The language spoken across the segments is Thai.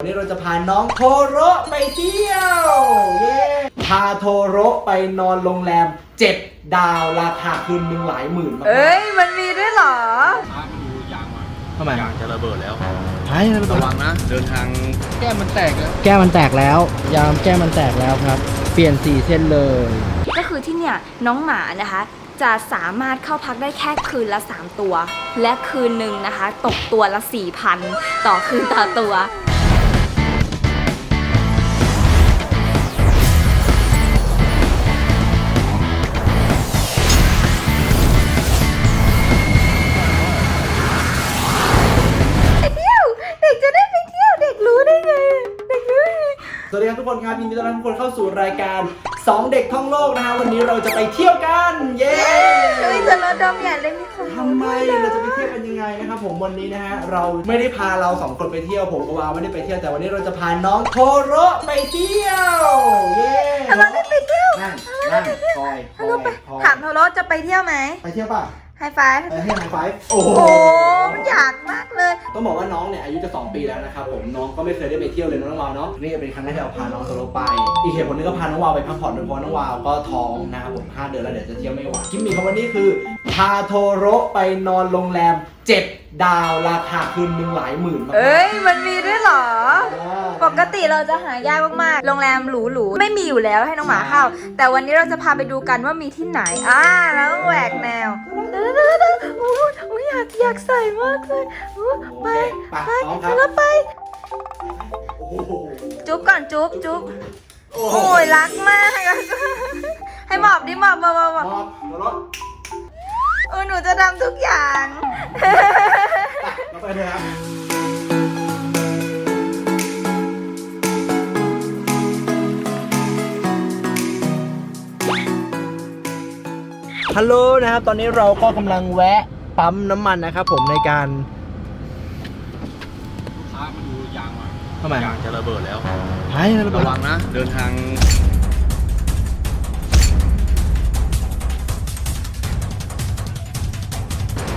วันนี้เราจะพาน้องโทโรไปเที่ยว เย้พาโทโรไปนอนโรงแรม7ดาวราคาคืนหนึ่งหลายหมื่นมากเอ้ย มันมีด้วยเหรอช้ามาดูยางอะทำไมยางจะระเบิดแล้วใช่ระวังนะ เดินทางแก้มมันแตกแล้ว แก้มมันแตกแล้ว ยามแก้มมันแตกแล้วครับ เปลี่ยนสีเส้นเลย ก็คือที่เนี่ยน้องหมานะคะ จะสามารถเข้าพักได้แค่คืนละ 3 ตัว และคืนหนึ่งนะคะ ตกตัวละ4,000ต่อคืนต่อตัว ดีครับทุกคนครับยินดีต้อนรับทุกคนเข้าสู่รายการ2เด็กท่องโลกนะฮะวันนี้เราจะไปเที่ยวกัน เย้เฮ้ยจะรถดมอย่าเลยมีคนทำไมเราจะไปเที่ยวกันยังไงนะครับผมวันนี้นะฮะเราไม่ได้พาเราสองคนไปเที่ยวผมกับวาวไม่ได้ไปเที่ยวแต่วันนี้เราจะพาน้องโทโรไปเที่ยวเย้ทำไมไม่ไปเที่ยวนั่งนั่งคอยคอยคอยถามโทรสจะไปเที่ยวไหมไปเที่ยวป่ะ ไฮไฟว์ไปให้ไฮไฟว์โอ้โห โอ้มันอยากมากเลย ต้องบอกว่าน้องเนี่ยอายุจะ2ปีแล้วนะครับผมน้องก็ไม่เคยได้ไปเที่ยวเลยน้องวาวเนาะนี่เป็นครั้งแรกที่เราพาน้องโซโลไป อีกเหตุผลนึงก็พาน้องวาวไปพักผ่อนด้วยเพราะน้องวาวก็ท้องนะครับผม5เดือนแล้วเดี๋ยวจะเที่ยวไม่ไหวกิมมี่คำวันนี้คือพาโทโรไปนอนโรงแรม 7 ดาวราคาคืนหนึ่งหลายหมื่นมากๆเอ้ย มันมีด้วยเหรออ่าปกติเราจะหายากมากๆ โรงแรมหรูๆ ไม่มีอยู่แล้วให้น้องหมาเข้า แต่วันนี้เราจะพาไปดูกันว่ามีที่ไหน อ่า แล้วแหวกแนวเด้อๆๆโอ้ยโอ้ยอยากอยากใส่มากเลยโอ้ยไป ไปไปพร้อมครับแล้วไปโอ้โหจุ๊บก่อนจุ๊บจุ๊บโอ้โหโอ้ยรักมาก ให้หมอบดิหมอบหมอบหมอบ เออหนูจะทำทุกอย่างไปเราไปเลยครับฮัลโหลนะครับ ตอนนี้เราก็กำลังแวะปั๊มน้ำมันนะครับผมในการช้ามาดูยางอะทำไมยางจะระเบิดแล้วหายระเบิด ระวังนะ เดินทาง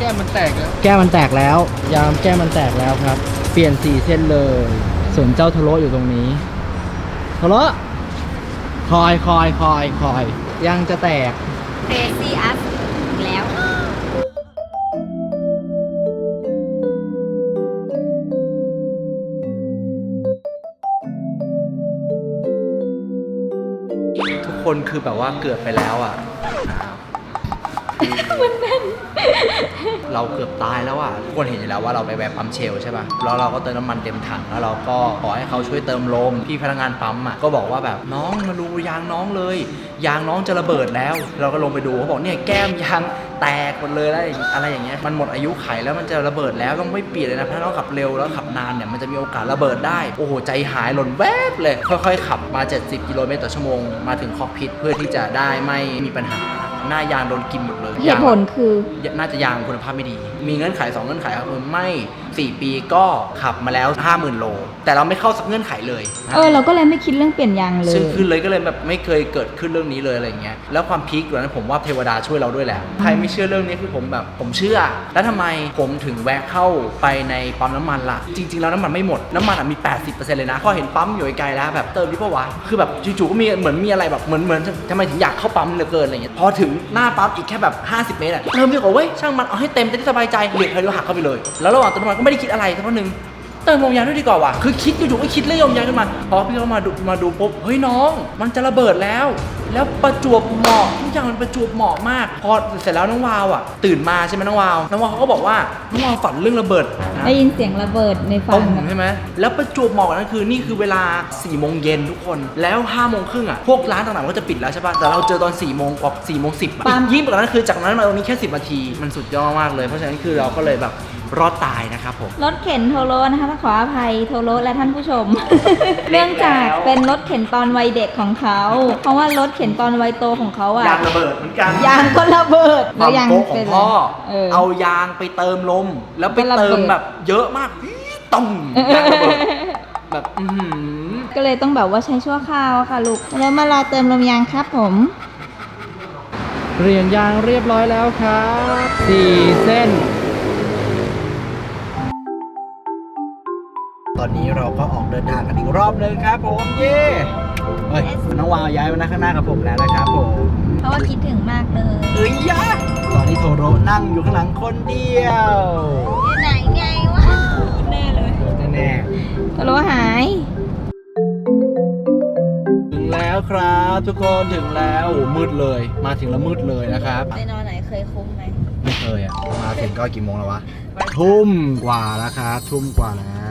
แก้มมันแตกแล้วแก้มมันแตกแล้ว ยามแก้มมันแตกแล้วครับ เปลี่ยนสีเส้นเลย ส่วนเจ้าโทโรอยู่ตรงนี้โทโรคอยคอยคอยคอย ยังจะแตกเรซี่อัสแล้ว ทุกคนคือแบบว่าเกือบไปแล้วอะ เราเกือบตายแล้วอะทุกคนเห็นอยู่แล้วว่าเราไปแวะปั๊มเชลใช่ป่ะแล้วเราก็เติมน้ำมันเต็มถังแล้วเราก็ขอให้เขาช่วยเติมลมพี่พนักงานปั๊มอะก็บอกว่าแบบน้องมาดูยางน้องเลย ยางน้องจะระเบิดแล้ว เราก็ลงไปดูเขาบอกเนี่ยแก้มยางแตกหมดเลยแล้วอะไรอย่างเงี้ยมันหมดอายุไขแล้วมันจะระเบิดแล้วต้องไม่เปลี่ยนเลยนะถ้าน้องขับเร็วแล้วขับนานเนี่ยมันจะมีโอกาสระเบิดได้โอ้โหใจหายหล่นแวบเลยค่อยๆขับมา 70 กิโลเมตรต่อชั่วโมงมาถึงคอกพิทเพื่อที่จะได้ไม่มีปัญหา หน้ายางโดนกินหมดเลยเหตุผลคือ น่าจะยางคุณภาพไม่ดี มีเงื่อนไข2เงื่อนไขครับคือไม่ 4 ปีก็ขับมาแล้ว 50,000 โล แต่เราไม่เข้าสักเงื่อนไขเลยนะเออ เราก็เลยไม่คิดเรื่องเปลี่ยนยางเลย ซึ่งคือเลยก็เลยแบบไม่เคยเกิดขึ้นเรื่องนี้เลยอะไรอย่างเงี้ยแล้วความพีคอยู่นั้นผมว่าเทวดาช่วยเราด้วยแหละใครไม่เชื่อเรื่องนี้คือผมแบบผมเชื่อ แล้วทำไมผมถึงแวะเข้าไปในปั๊มน้ำมันล่ะ จริง ๆ แล้วน้ำมันไม่หมดน้ำมันอะมี 80%เลยนะพอเห็นปั๊มอยู่ไกลๆแล้วแบบเติมดิปะวะคือแบบจู่ๆก็มีเหมือนมีอะไรแบบเหมือนเหมือนทำไมถึงอยากเข้าปั๊มเหลือเกินอะไรเงี้ยพอถึงหน้าปั๊มอีกแค่แบบ 50 เมตรอะเติมดีกว่าเว้ยช่างมันเอาให้เต็มจะได้สบายใจเหลียกให้เราหักเข้าไปเลย แล้วระหว่างเติมน้ำมันก็ไม่ได้คิดอะไรสักพักหนึ่งเติมลมยางด้วยดีกว่าว่ะคือคิดอยู่ๆก็คิดเรื่องลมยางขึ้นมาพอพี่เขามาดูมาดูปุ๊บเฮ้ยน้อง มันจะระเบิดแล้ว แล้วประจวบเหมาะทุกอย่างมันประจวบเหมาะมาก พอเสร็จแล้วน้องวาวอะ ตื่นมาใช่ไหมน้องวาว น้องวาวเขาก็บอกว่าน้องวาวฝันเรื่องระเบิดนะได้ยินเสียงระเบิดในฝัต้นมใช่ไหมแล้วประจวบเหมาะกับนั่นคือนี่คือเวลา4ี่โมงเย็นทุกคน แล้ว5้าโมงครึ่งอะพวกร้านต่างๆก็จะปิดแล้วใช่ป่ะแต่เราเจอตอน4ี่โมงกว่าสี่โมงสิบยิ่งกว่านั้นคือจากนั้นมาตรงนี้แค่ 10นาทีมันสุดยอดมากเลย เพราะฉะนั้นคือเราก็เลยแบบรอดตายนะครับผม รถเข็นโทโรนะคะต้องขออภัยโทโรและท่านผู้ชม เนื่องจากเป็นรถเข็นตอนวัยเด็กของเขา เพราะว่ารถเข็นตอนวัยโตของเขาอะยางระเบิดเหมือนกัน ยางก็ระเบิดความยางโป๊กขอเป็งนพ่อเออเอายางไปเติมลม แล้วไปก็ระเบิดเติมแบบเยอะมากต้องยางระเบิดแบบอือหือก็เลยต้องแบบว่าใช้ชั่วคราวอะค่ะลูก แล้วมารอเติมลมยางครับผมเปลี่ยนยางเรียบร้อยแล้วครับสี่เส้น ตอนนี้เราก็ออกเดินทางกันอีกรอบนึงครับผมเย้ เฮ้ยน้องวาวย้ายมานั่งข้างหน้ากับผมแล้วนะครับผมเพราะว่าคิดถึงมากเลยเอ้ยยะตอนนี้โทโรนั่งอยู่ข้างหลังคนเดียวไหนไงวะแน่เลยแน่โทโลหายๆถึงแล้วครับทุกคนถึงแล้วโอ้มืดเลย มาถึงแล้วมืดเลยนะครับไปนอนไหนเคยคุ้มไหมไม่เคยอะมาถึงก็กี่โมงแล้ววะทุ่มกว่าแล้วครับทุ่มกว่าแล้ว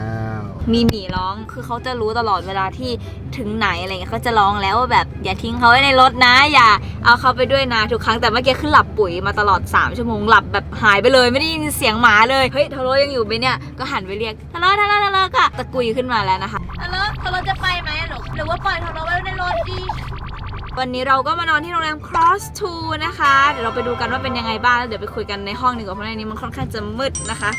มีหมีร้อง คือเขาจะรู้ตลอดเวลาที่ถึงไหนอะไรเงี้ยเขาจะร้องแล้วว่าแบบอย่าทิ้งเขาไว้ในรถนะ อย่าเอาเขาไปด้วยนะทุกครั้งแต่เมื่อกี้คือหลับปุ๋ยมาตลอด 3 ชั่วโมงหลับแบบหายไปเลยไม่ได้ยินเสียงหมาเลยเฮ้ยทาโร่ยังอยู่ไหมเนี่ยก็หันไปเรียกทาโร่ทาโร่ทาโร่ค่ะตะกุยขึ้นมาแล้วนะคะทาโร่ทาโร่จะไปไหมหนูหรือว่าปล่อยทาโร่ไว้ในรถดีวันนี้เราก็มานอนที่โรงแรม Cross 2 นะคะ เดี๋ยวเราไปดูกันว่าเป็นยังไงบ้างแล้วเดี๋ยวไปคุยกันในห้องดีกว่าเพราะในนี้มันค่อนข้างจะมืดนะคะ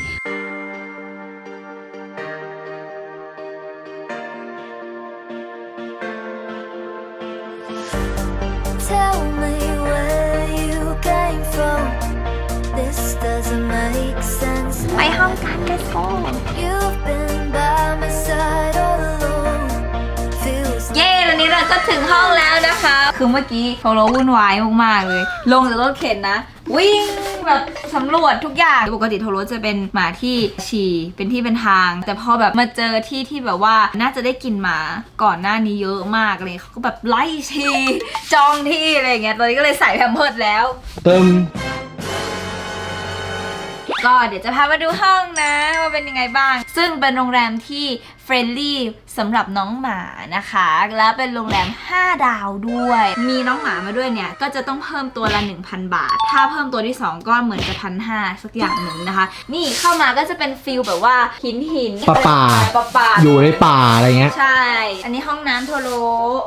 sense. ไปห้องกัน let's go You've been by my side all along. Feels เย้ตอนนี้เราก็ถึงห้องแล้วนะคะ คือเมื่อกี้โทรวุ่นวายมากๆเลย ลงจากรถเข็นนะ วิ่งแบบสำรวจทุกอย่าง ปกติโทรจะเป็นหมาที่ฉี่เป็นที่เป็นทาง แต่พอแบบมาเจอที่ที่แบบว่าน่าจะได้กินหมาก่อนหน้านี้เยอะมากเลยเขาก็แบบไล่ฉี่จองที่อะไรอย่างเงี้ยตอนนี้ก็เลยใส่แพมเพิร์ดแล้ว เติม ก็เดี๋ยวจะพามาดูห้องนะว่าเป็นยังไงบ้าง ซึ่งเป็นโรงแรมที่เฟรนลี่สำหรับน้องหมานะคะ แล้วเป็นโรงแรม 5 ดาวด้วย มีน้องหมามาด้วยเนี่ย ก็จะต้องเพิ่มตัวละ 1,000 บาท ถ้าเพิ่มตัวที่ 2 ก็เหมือนจะพันห้าสักอย่างหนึ่งนะคะ นี่เข้ามาก็จะเป็นฟิลแบบว่าหินหินป่าป่าป่าป่าอยู่ในป่าอะไรเงี้ย ใช่ อันนี้ห้องน้ำโทโร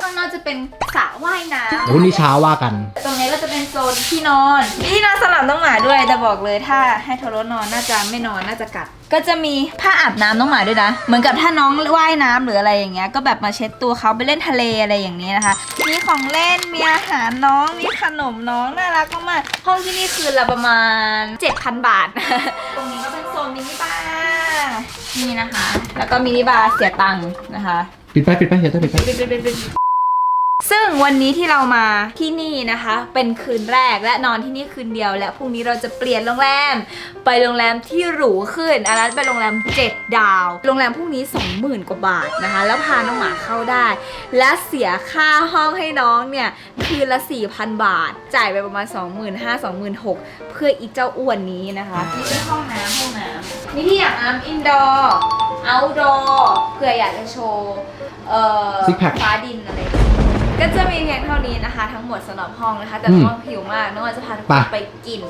ข้างนอกจะเป็นสระว่ายน้ำโอ้นี่เช้าว่ากัน ตรงนี้ก็จะเป็นโซนที่นอนมีที่นอนสำหรับน้องหมาด้วยแต่บอกเลยถ้าให้โทรสนอนน่าจะไม่นอนน่าจะกัด ก็จะมีผ้าอาบน้ำน้องหมาด้วยนะ เหมือนกับถ้าน้องว่ายน้ำหรืออะไรอย่างเงี้ย ก็แบบมาเช็ดตัวเขาไปเล่นทะเลอะไรอย่างนี้นะคะ มีของเล่น มีอาหารน้อง มีขนมน้อง น่ารักมากๆห้องที่นี่คืนละประมาณ 7,000 บาท ตรงนี้ก็เป็นโซนมินิบาร์นี่นะคะ แล้วก็มินิบาร์เสียตังค์นะคะ ปิดไปปิดไปเดี๋ยวต้องปิดไป ซึ่งวันนี้ที่เรามาที่นี่นะคะ เป็นคืนแรกและนอนที่นี่คืนเดียว และพรุ่งนี้เราจะเปลี่ยนโรงแรม ไปโรงแรมที่หรูขึ้นอันนั้นเป็นโรงแรม 7 ดาว โรงแรมพรุ่งนี้ 20,000 กว่าบาทนะคะ แล้วพาน้องหมาเข้าได้ และเสียค่าห้องให้น้องเนี่ยคืนละ 4,000 บาท จ่ายไปประมาณ 25,000 26,000 เพื่ออีเจ้าอ้วนนี้นะคะนี่เป็นห้องน้ำห้องน้ำมีที่อยากน้ำอินดอร์เอาท์ดอร์เผื่ออยากจะโชว์เอ่อ Six pack ฟ้าดินอะไรอย่างเงี้ย ก็จะมีเพียงเท่านี้นะคะ ทั้งหมดสำหรับห้องนะคะ แต่อืมน้องหิวมากน้องว่าจะพาทุกคไปนไปกิน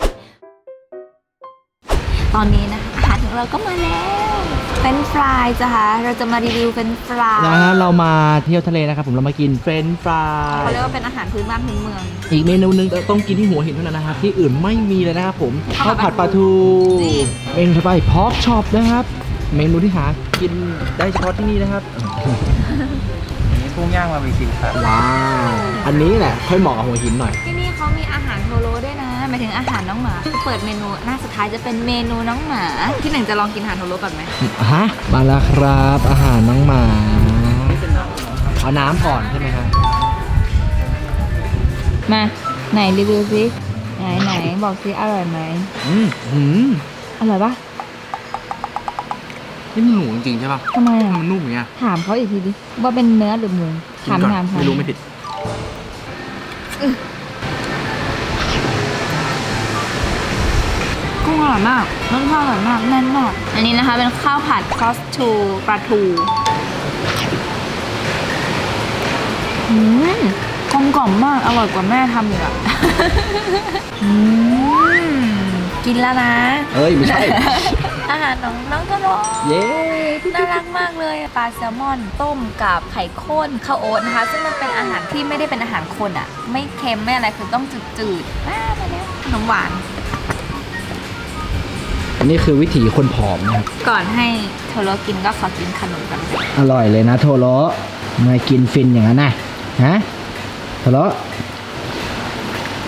ตอนนี้นะคะอาหารของเราก็มาแล้วเป็นฟรายจ้ะคะเราจะมารีวิวเป็นฟรายนะฮะเรามาเที่ยวทะเลนะครับผมเรามากินเฟรนช์ฟรายเขาเรียกว่าเป็นอาหารพื้นบ้านพื้นเมือง อีกเมนูหนึงต้องกินที่หัวหินเท่านั้นนะครับที่อื่นไม่มีเลยนะครับผมข้าวผัดปลาทูนี่เมนูต่อไปพอกช็อปนะครับ เมนูที่หากินได้เฉพาะที่นี่นะครับ กุ้งย่างมาบีซีครับ ว้าว อันนี้แหละค่อยเหมาะกับหัวหินหน่อย ที่นี่เขามีอาหารโทโรด้วยนะหมายถึงอาหารน้องหมาคือเปิดเมนูหน้าสุดท้ายจะเป็นเมนูน้องหมา ที่หนึ่งจะลองกินอาหารโทโรก่อนไหมฮะ มาแล้วครับ อาหารน้องหมา เอาน้ำก่อนใช่ไหมครับ มาไหนรีวิวซิไหนไหนบอกซิอร่อยไหมอืมหืมอร่อยปะ นี่มันหมูจริงๆใช่ป่ะทำไมอะ มันนุ่มอย่างเงี้ยถามเขาอีกทีดิ ว่าเป็นเนื้อหรือหมู ถามกินก่อนถามถามไม่รู้ไม่ผิด กุ้งอร่อยมากรสชาติอร่อยมาก แน่นมาก อันนี้นะคะเป็นข้าวผัดคอสทูปลาทูอืมกลมกล่อมมาก อร่อยกว่าแม่ทำอีกอะ อืม กินแล้วนะ เอ้ย ไม่ใช่ อาหารน้องน้องกระรเย้น่ารักมากเลยปลาแซลมอนต้มกับไข่ข้นข้าวโอ๊ตนะคะ ซึ่งมันเป็นอาหารที่ไม่ได้เป็นอาหารคนอะไม่เค็มไม่อะไรคือต้องจืดๆมาไปแล้วขนมหวาน อันนี้คือวิถีคนผอมนะครับ ก่อนให้โทโรกินก็ขอกินขนมกันอร่อยเลยนะโทโรมากินฟินอย่างนั้นนะฮะโทโร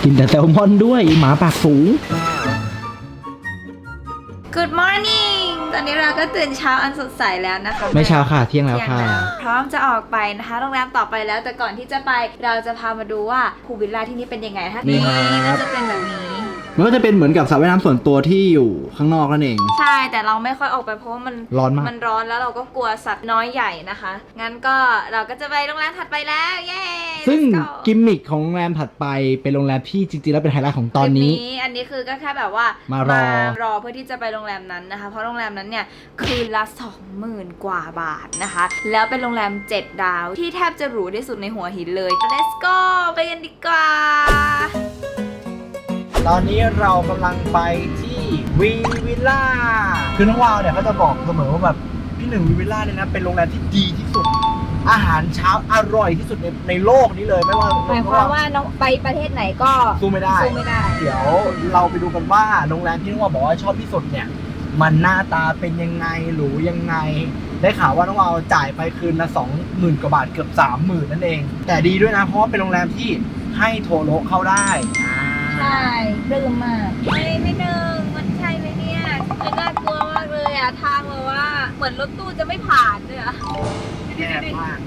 กินแต่แซลมอนด้วยหมาปากสูง อนอนนี้เราก็ตื่นเช้าอันสดใสแล้วนะคะไม่เช้าค่ะเที่ยงแล้วเที่ยงค่ะแล้วพร้อมจะออกไปนะคะโรงแรมต่อไปแล้วแต่ก่อนที่จะไปเราจะพามาดูว่าภูวิลล่าที่นี่เป็นยังไงนะคะนี่ครับก็จะเป็นแบบนี้ มันก็จะเป็นเหมือนกับสระว่ายน้ำส่วนตัวที่อยู่ข้างนอกนั่นเอง ใช่แต่เราไม่ค่อยออกไปเพราะว่ามันร้อนมาก มันร้อนแล้วเราก็กลัวสัตว์น้อยใหญ่นะคะ งั้นก็เราก็จะไปโรงแรมถัดไปแล้วเย้ซึ่ง Let's go กิมมิคของโรงแรมถัดไปเป็นโรงแรมที่จริงๆแล้วเป็นไฮไลท์ของตอนนี้ คลิปอันนี้คือก็แค่แบบว่ามารอ รอเพื่อที่จะไปโรงแรมนั้นนะคะ เพราะโรงแรมนั้นเนี่ยคืนละ20,000กว่าบาทนะคะ แล้วเป็นโรงแรม 7 ดาวที่แทบจะหรูที่สุดในหัวหินเลย Let's go ไปกันดีกว่า ตอนนี้เรากำลังไปที่วีวิลล่าคือน้องวาวเนี่ยเขาจะบอกเสมอว่าแบบพี่หนึ่งวีวิลล่าเนี่ยนะเป็นโรงแรมที่ดีที่สุด อาหารเช้าอร่อยที่สุดในในโลกนี้เลยไม่ว่าหมายความว่าน้องไปประเทศไหนก็สู้ไม่ได้ สู้ไม่ได้ เดี๋ยวเราไปดูกันว่าโรงแรมที่น้องวาวบอกว่าชอบที่สุดเนี่ย มันหน้าตาเป็นยังไงหรูยังไง ได้ข่าวว่าน้องวาวจ่ายไปคืนละสองหมื่นกว่าบาทเกือบสามหมื่นนั่นเอง แต่ดีด้วยนะเพราะว่าเป็นโรงแรมที่ให้โทรโลเข้าได้อ่า ใช่เรื่องมากไม่ไม่หนึ่งมันใช่ไหมเนี่ยมันน่ากลัวมากเลยอะทางแบบว่า เหมือนรถตู้จะไม่ผ่านเลยอะแย่มาก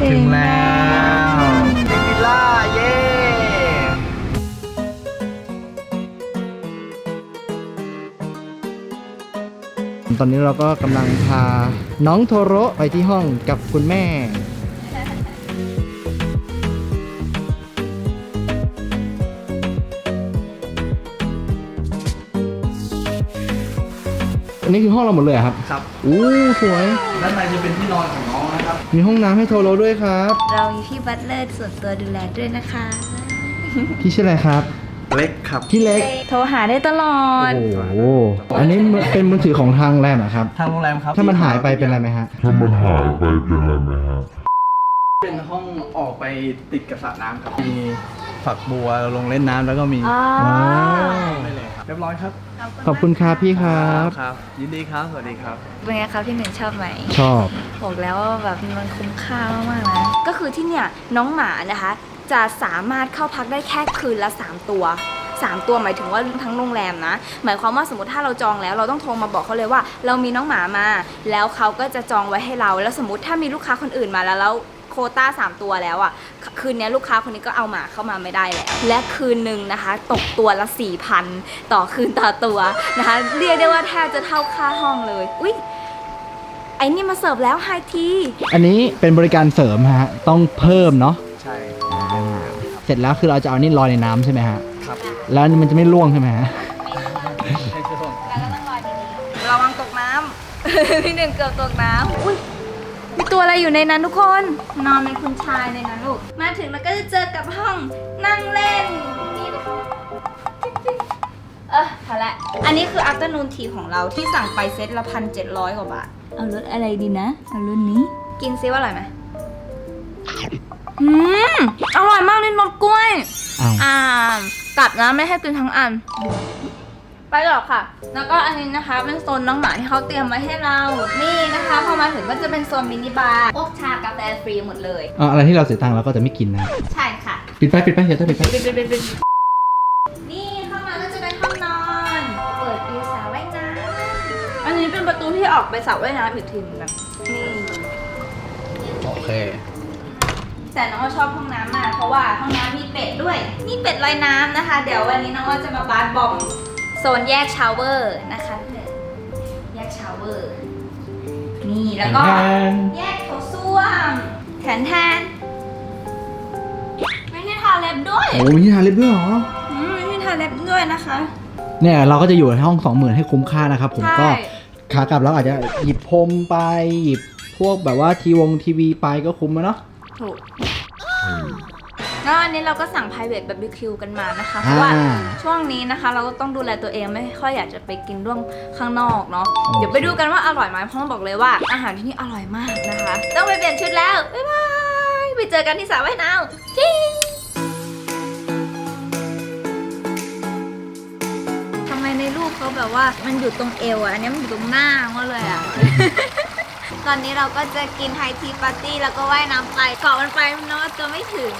ถึงแล้ววิลล่าเย้ตอนนี้เราก็กำลังพาน้องโทโรไปที่ห้องกับคุณแม่ นนี้คือห้องเราหมดเลยเหรอครับ ครับ อู้สวย ด้านในจะเป็นที่นอนของน้องนะครับ มีห้องน้ำให้โทโรด้วยครับ เรามีพี่บัตเลอร์ส่วนตัวดูแลด้วยนะคะพี่ชื่ออะไรครับ เล็กครับ พี่เล็ก โทรหาได้ตลอด โอ้โห อันนี้มันเป็นมือถือของทางแรมเหรอครับ ทางโรงแรมครับถ้ามันหายไปเป็นอะไรไหมฮะ ถ้ามันหายไปเป็นอะไรไหมฮะ เป็นห้องออกไปติดกับสระน้ำครับ มี ฝักบัวลงเล่นน้ำแล้วก็มีอ๋อว้าวได้เลยครับเรียบร้อยครับขอบคุณครับพี่ครับ ครับ ยินดีครับ สวัสดีครับ เป็นไงครับพี่หนึ่งชอบไหม ชอบ บอกแล้วว่าแบบมันคุ้มค่ามากๆนะ ก็คือที่เนี่ยน้องหมานะคะ จะสามารถเข้าพักได้แค่คืนละ 3 ตัว 3 ตัวหมายถึงว่าทั้งโรงแรมนะ หมายความว่าสมมติถ้าเราจองแล้วเราต้องโทรมาบอกเขาเลยว่า เรามีน้องหมามา แล้วเขาก็จะจองไว้ให้เรา แล้วสมมติถ้ามีลูกค้าคนอื่นมาแล้วแล้ว โควต้า 3 ตัวแล้วอะ่ะ คืนนี้ลูกค้าคนนี้ก็เอาหมาเข้ามาไม่ได้แล้ว และคืนหนึ่งนะคะ ตกตัวละ 4,000 ต่อคืนต่อตัวนะคะ เรียกได้ว่าแทบจะเท่าค่าห้องเลย อุ้ยไอ้นี่มาเสิร์ฟแล้วไฮทีอันนี้เป็นบริการเสริมฮะ ต้องเพิ่มเนาะ ใช่เสร็จแล้วคือเราจะเอานี่ลอยในน้ำใช่ไหมฮะ ครับ แล้วมันจะไม่ล่วงใช่ไหมฮะให้เชื่อผมระวังตกน้ำพี่หนึ่งเกือบตกน้ำอุ้ย มีตัวอะไรอยู่ในนั้นทุกคน นอนเป็นคุณชายในนั้นลูก มาถึงแล้วก็จะเจอกับห้องนั่งเล่นนี่นะคะเออพอละ อันนี้คือ afternoon tea ของเราที่สั่งไปเซตละพันเจ็ดร้อยกว่าบาท เอารสอะไรดีนะ เอารุ่นนี้ กินซิว่าอร่อยไหมอืม อร่อยมากเลยรสกล้วย อ้าว อ่ากัดนะไม่ให้กินทั้งอัน ไปหรอกค่ะ แล้วก็อันนี้นะคะเป็นโซนน้องหมาที่เขาเตรียมไว้ให้เรา นี่นะคะพอมาถึงก็จะเป็นโซนมินิบาร์พวกชากาแฟฟรีหมดเลย เอาอะไรที่เราเสียตังค์เราก็จะไม่กินนะ ใช่ค่ะ ปิดไปปิดไปเดี๋ยวต้องปิดไปนี่เข้ามาก็จะเป็นห้องนอน เปิดวิวสระว่ายน้ำอันนี้เป็นประตูที่ออกไปสระว่ายน้ำอีกทีหนึงแบบนี่โอเค แต่น้องว่าชอบห้องน้ำมากเพราะว่าห้องน้ำมีเป็ดด้วย นี่เป็ดลอยน้ำนะคะ เดี๋ยววันนี้น้องว่าจะมาบาร์บอม โซนแยกชาวเวอร์นะคะเพื่อนแยกชาวเวอร์ นี่แล้วก็แยกโถส้วมแทนแทนไม่ได้ทาเล็บด้วยโอ้มีที่ทาเล็บด้วยเหรอ อืมไม่ได้ทาเล็บด้วยนะคะ เนี่ยเราก็จะอยู่ในห้องสองหมื่นให้คุ้มค่านะครับ ผมก็ใช่ขากลับเราอาจจะหยิบพรมไปหยิบพวกแบบว่าทีวงทีวีไปก็คุ้มอะเนาะถูก แล้วอันนี้เราก็สั่ง private barbecue กันมานะคะ เพราะว่าอ่าช่วงนี้นะคะ เราก็ต้องดูแลตัวเองไม่ค่อยอยากจะไปกินร่วมข้างนอกเนาะโอเค เดี๋ยวไปดูกันว่าอร่อยไหมเพราะบอกเลยว่าอาหารที่นี่อร่อยมากนะคะ ต้องไปเปลี่ยนชุดแล้ว บ๊ายบาย ไปเจอกันที่สระว่ายน้ำจิ้งทำไมในรูปเขาแบบว่ามันอยู่ตรงเอวอะอันนี้มันอยู่ตรงหน้าเขาเลยอะ ตอนนี้เราก็จะกินไฮทีปาร์ตี้แล้วก็ว่ายน้ำไปเกาะมันไปมันนอตัวไม่ถึง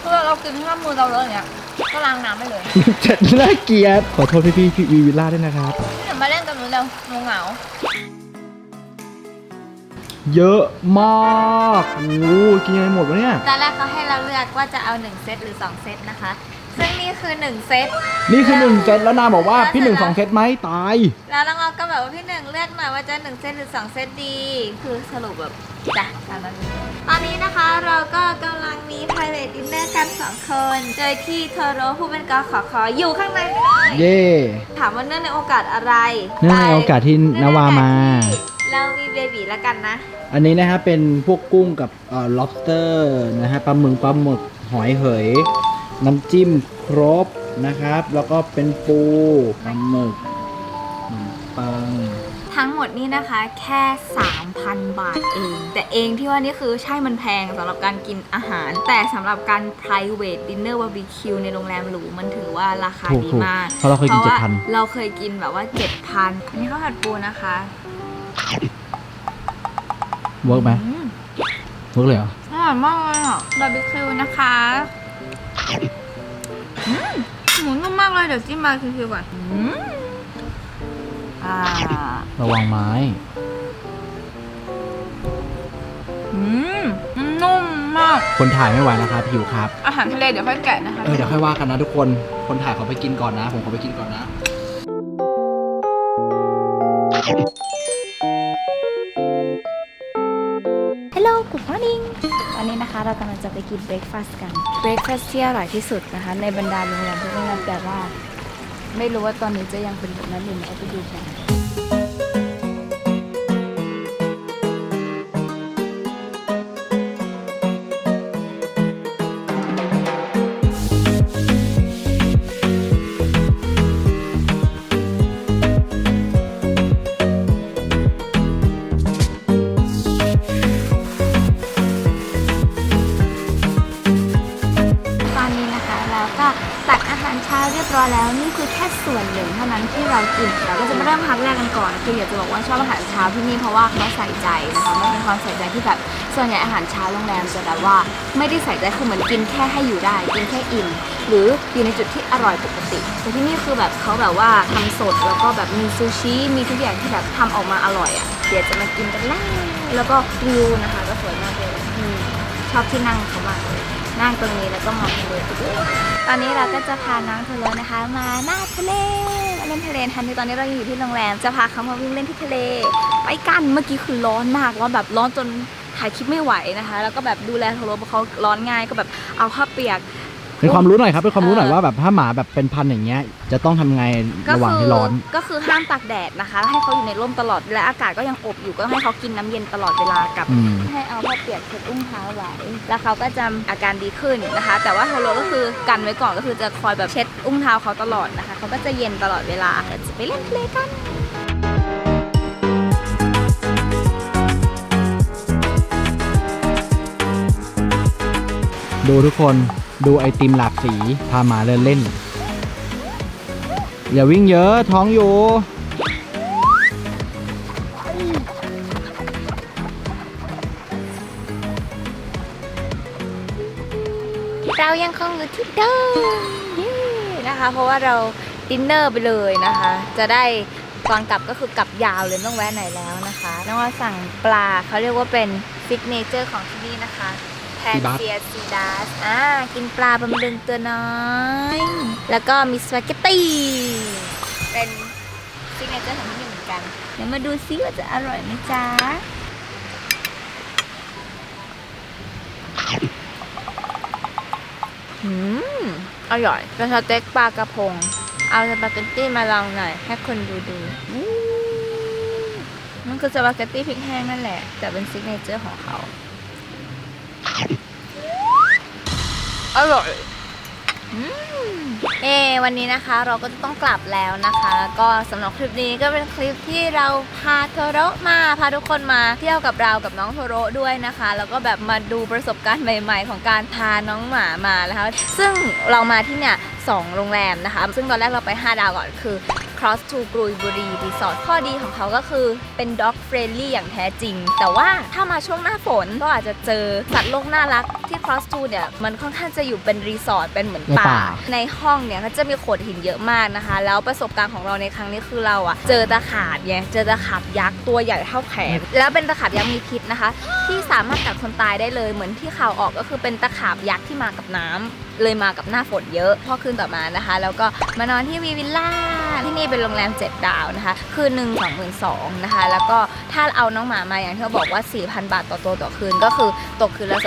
เพื่อเรากินข้ามมือเราเลยอย่างเงี้ยก็ล้างน้ำไปเลยจะน่าเกลียดขอโทษพี่พี่พี่วีวิลล่าด้วยนะครับ เดี๋ยวมาเล่นกับหนูเร็วงูเหงา เยอะมากโอ้โหกินยังไงหมดวะเนี่ย ตอนแรกเขาให้เราเลือกว่าจะเอา 1 เซตหรือ 2 เซตนะคะซึ่ง นี่คือ1เซต นี่คือหนึ่งเซตแล้วนาบอกว่าพี่หนึ่งสองเซตไหมตาย แล้วน้องออฟก็แบบว่าพี่หนึ่งเลือกหน่อยว่าจะ1เซตหรือ2เซตดี คือสรุปแบบจ้ะตามนั้นเลยตอนนี้นะคะเราก็กำลังมี private dinner กัน2คน โดยที่โทโรผู้เป็นกอขอขออยู่ข้างในเลยเย่ถามว่าเนื่องในโอกาสอะไรเนื่องในโอกาสที่นาวามาเนื่องในโอกาสที่เรามีเบบีแล้วกันนะ อันนี้นะฮะเป็นพวกกุ้งกับเอ่อ lobster นะฮะปลาหมึกปลาหมึกหอยเหย น้ำจิ้มครบนะครับ แล้วก็เป็นปูปลาหมึกขนมปังทั้งหมดนี่นะคะแค่ 3,000 บาทเอง แต่เองที่ว่านี่คือใช่มันแพงสำหรับการกินอาหาร แต่สำหรับการ private dinner barbecue ในโรงแรมหรูมันถือว่าราคาถูกดีถูกมาก เพราะเราเคยกินพะว่7,000 เราเคยกินแบบว่า 7,000 อันนี้ข้าวผัดปูนะคะเวิร์กไหมอืมเวิร์กเลยเหรออร่อยมากเลยอะบาร์บีคิวนะคะ อืมหมูนุ่มมากเลยเดี๋ยวจิ้มบาร์บีคิวก่อนอืมอ่าระวังไม้ อืมนุ่มมาก คนถ่ายไม่ไหวแล้วครับหิวครับ อาหารทะเลเดี๋ยวค่อยแกะนะคะเออเดี๋ยวค่อยว่ากันนะทุกคน คนถ่ายเขาไปกินก่อนนะ ผมขอไปกินก่อนนะฮัลโหล good morning วันนี้นะคะเรากำลังจะไปกินเบรคฟาสต์กันเบรคฟาสต์ที่อร่อยที่สุดนะคะ ในบรรดาโรงแรมทุกโรงแรมแต่ว่า ไม่รู้ว่าตอนนี้จะยังเป็นแบบนั้นหรือไม่ไปดูกัน เรากินเราก็จะมาเริ่มพักแรกกันก่อนคืออยากจะบอกว่าชอบอาหารเช้าที่นี่เพราะว่าเขาใส่ใจนะคะมันเป็นความใส่ใจที่แบบส่วนใหญ่อาหารเช้าโรงแรมจะแบบว่า ไม่ได้ใส่ใจคือเหมือนกินแค่ให้อยู่ได้ กินแค่อิ่มหรืออยู่ในจุดที่อร่อยปกติ แต่ที่นี่คือแบบเขาแบบว่าทำสดแล้วก็แบบมีซูชิมีทุกอย่างที่แบบทำออกมาอร่อยอะเดี๋ยวจะมากินกันแล้วแล้วก็วิวนะคะ ก็สวยมากเลยชอบที่นั่งเขามากเลย นั่งตรงนี้แล้วก็มองทะเลยตอนนี้เราก็จะพาน้องเทเลนะคะ มาหน้าทะเลมาเล่นทะเลทันทีตอนนี้เราอยู่ที่โรงแรมจะพาเขามาวิ่งเล่นที่ทะเล ไปกันเมื่อกี้คือร้อนมากร้อนแบบร้อนจนถ่ายคลิปไม่ไหวนะคะ แล้วก็แบบดูแลโทรเพราะเขาร้อนง่ายก็แบบเอาผ้าเปียก เป็นความรู้หน่อยครับเป็นความรู้หน่อยเออว่าแบบถ้าหมาแบบเป็นพันธุ์อย่างเงี้ยจะต้องทำไงก็ระหว่างคืที่ร้อน ก็คือห้ามตากแดดนะคะ ให้เขาอยู่ในร่มตลอดและอากาศก็ยังอบอยู่ก็ให้เขากินน้ำเย็นตลอดเวลากับ อืม ให้เอาผ้าเปียกเช็ดอุ้งเท้าไว้ แล้วเขาก็จะอาการดีขึ้นนะคะ แต่ว่าโทโรก็คือกันไว้ก่อนก็คือจะคอยแบบเช็ดอุ้งเท้าเขาตลอดนะคะ เขาก็จะเย็นตลอดเวลาเดี๋ยวจะไปเล่นทะเลกัน ดูทุกคน ดูไอติมหลากสี พาหมาเล่นเล่น อย่าวิ่งเยอะท้องอยู่ เรายังคงอยู่ที่เดิมเย้นะคะ เพราะว่าเราดินเนอร์ไปเลยนะคะ จะได้ตอนกลับก็คือกลับยาวเลยไม่ต้องแวะไหนแล้วนะคะ น้องว่าสั่งปลาเขาเรียกว่าเป็นซิกเนเจอร์ของที่นี่นะคะ แพนซีบัสเซียซีดาสอ่ากินปลาบำรุงตัวน้อย แล้วก็มีสปาเกตตี้เป็นซิกเนเจอร์ของที่นี่เหมือนกัน เดี๋ยวมาดูซิว่าจะอร่อยไหมจ๊ะอืมอร่อยเป็นสเต็กปลากระพง เอาสปาเกตตี้มาลองหน่อย ให้คนดูดูอู้มันคือสปาเกตตี้พริกแห้งนั่นแหละ แต่เป็นซิกเนเจอร์ของเขา อร่อยอืมเอ วันนี้นะคะเราก็จะต้องกลับแล้วนะคะ ก็สำหรับคลิปนี้ก็เป็นคลิปที่เราพาโทโรมาพาทุกคนมาเที่ยวกับเรากับน้องโทโรด้วยนะคะ แล้วก็แบบมาดูประสบการณ์ใหม่ ๆ ของการพาน้องหมามานะคะซึ่งเรามาที่เนี่ยสองโรงแรมนะคะ ซึ่งตอนแรกเราไป 5 ดาวก่อนคือ Cross to กรุยบุรีรีสอร์ทข้อดีของเขาก็คือเป็น dog friendly อย่างแท้จริง แต่ว่าถ้ามาช่วงหน้าฝนก็อาจจะเจอสัตว์โลกน่ารักที่ Cross to เนี่ยมันค่อนข้างจะอยู่เป็นรีสอร์ทเป็นเหมือนในป่าป่า ในห้องเนี่ยก็จะมีโขดหินเยอะมากนะคะ แล้วประสบการณ์ของเราในครั้งนี้คือเราอะเจอตะขาบไงเจอตะขาบยักษ์ตัวใหญ่เท่าแขนแล้วเป็นตะขาบยักษ์มีพิษนะคะ ที่สามารถกัดคนตายได้เลยเหมือนที่ข่าวออกก็คือเป็นตะขาบยักษ์ที่มากับน้ำเลยมากับหน้าฝนเยอะพอคืนต่อมานะคะ แล้วก็มานอนที่วีวิลล่าที่นี่เป็นโรงแรม 7 ดาวนะคะ คืนหนึ่งสองหมื่นสองนะคะ แล้วก็ถ้าเอาน้องหมามาอย่างที่เขาบอกว่า 4,000 บาทต่อตัวต่อคืน ก็คือตกคืนละ 26,000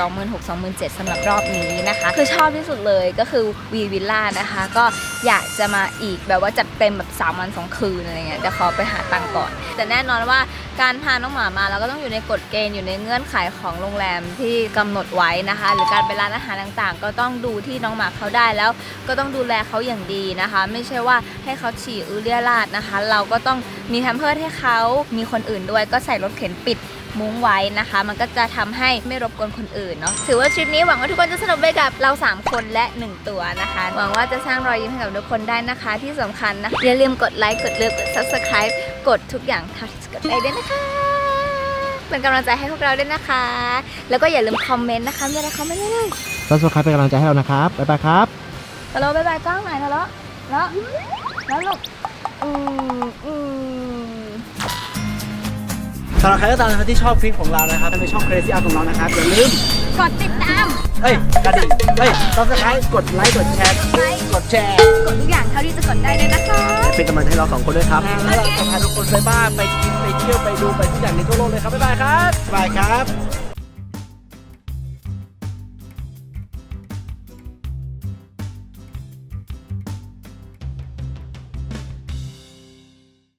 27,000สำหรับรอบนี้นะคะ คือชอบที่สุดเลยก็คือวีวิลล่านะคะ ก็ อยากจะมาอีกแบบว่าจัดเต็มแบบ3วัน2คืนอะไรเงี้ยเดี๋ยวขอไปหาตังค์ก่อน แต่แน่นอนว่าการพาน้องหมามาเราก็ต้องอยู่ในกฎเกณฑ์อยู่ในเงื่อนไขของโรงแรมที่กำหนดไว้นะคะ หรือการไปร้านอาหารต่างๆ ก็ต้องดูที่น้องหมาเขาได้แล้ว ก็ต้องดูแลเขาอย่างดีนะคะ ไม่ใช่ว่าให้เขาฉี่อือเลี่ยราดนะคะ เราก็ต้องมีแพมเพิร์สให้เขามีคนอื่นด้วยก็ใส่รถเข็นปิด มุ้งไว้นะคะ มันก็จะทำให้ไม่รบกวนคนอื่นเนาะถือว่าทริปนี้หวังว่าทุกคนจะสนุกไปกับเรา 3 คนและ 1 ตัวนะคะ หวังว่าจะสร้างรอยยิ้มให้กับทุกคนได้นะคะ ที่สำคัญนะอย่าลืมกดไลค์กดเลิฟกด subscribe กดทุกอย่างเท่าที่จะกดได้ด้วยนะคะเป็นกำลังใจให้พวกเราด้วยนะคะ แล้วก็อย่าลืมคอมเมนต์นะคะมีอะไรคอมเมนต์ได้เลยซับสไครป์เป็นกำลังใจให้เรานะครับบ๊ายบายครับฮัลโหลบายบายกล้องหน่อยฮัลโหลแล้วแล้วลูกอืมอืม สำหรับใครก็ตามนะครับที่ชอบคลิปของเรานะครับในช่อง Crazy Art ของเรานะครับอย่าลืมกดติดตามเฮ้ยกระดิ่งเฮ้ยซับสไครต์กดไลค์กดแชร์ไลค์ กดแชร์กดทุกอย่างเท่าที่จะกดได้เลยนะคะ เป็นกำลังใจให้เราสองคนด้วยครับแล้วเราจะพาทุกคนไปบ้านไปกินไปเที่ยวไปดูไปทุกอย่างในทั่วโลกเลยครับบ๊ายบายครับบ๊ายบายครับ